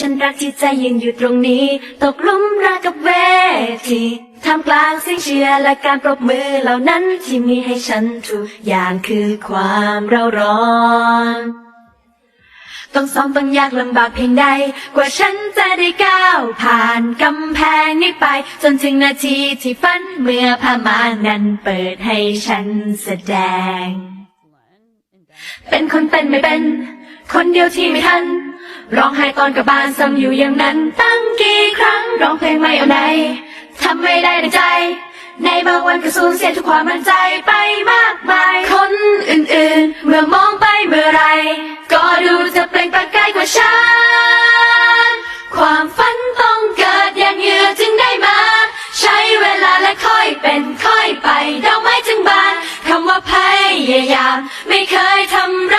ฉันรักที่ใจยืนอยู่ตรงนี้ ตกลุมรักกับเวทีท่ามกลางเสียงเชียร์และการปรบมือเหล่านั้นที่มีให้ฉันทุกอย่างคือความเร่าร้อนต้องซ้อมต้องยากลำบากเพียงใด กว่าฉันจะได้ก้าวผ่านกำแพงนี้ไป จนถึงนาทีที่ฝันเมื่อพามานนั้นเปิดให้ฉันแสดง เป็นคนเป็นไม่เป็น คนเดียวที่ไม่ทัน ร้องไห้ตอนกลับบ้านซ้ำอยู่อย่างนั้น ตั้งกี่ครั้งร้องเพลงไม่เอาไหนทำไม่ได้ดังใจ ในบางวันก็สูญเสียทุกความมั่นใจไปมากมาย คนอื่นๆ เมื่อมองไปเมื่อไร ก็ดูจะเปล่งประกายกว่าฉัน ความฝันต้องเกิดอย่างเหยื่อจึงได้มา ใช้เวลาและค่อยเป็นค่อยไปดอกไม้จึงบานคำว่าพยายาม ไม่เคยทำ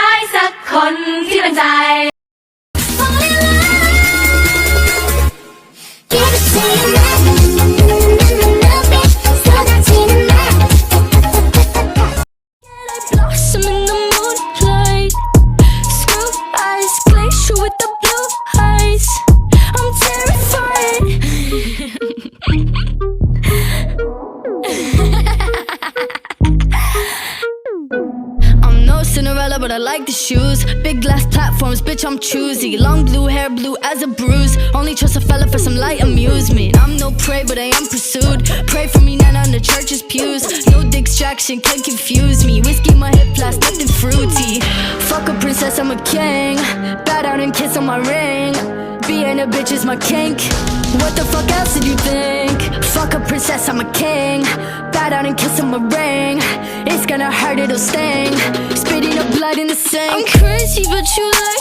Cinderella, but I like the shoes. Big glass platforms, bitch, I'm choosy. Long blue hair, blue as a bruise. Only trust a fella for some light amusement. I'm no prey, but I am pursued. Pray for me, not on the church's pews. No distraction can confuse me. Whiskey, my hip flask, nothing fruity. Fuck a princess, I'm a king. Bow down and kiss on my ring. Being a bitch is my kink. What the fuck else did you think? Fuck a princess, I'm a king. Bow down and kiss on my ring. It's gonna hurt, it'll sting. Blood in the sink. I'm crazy, but you like.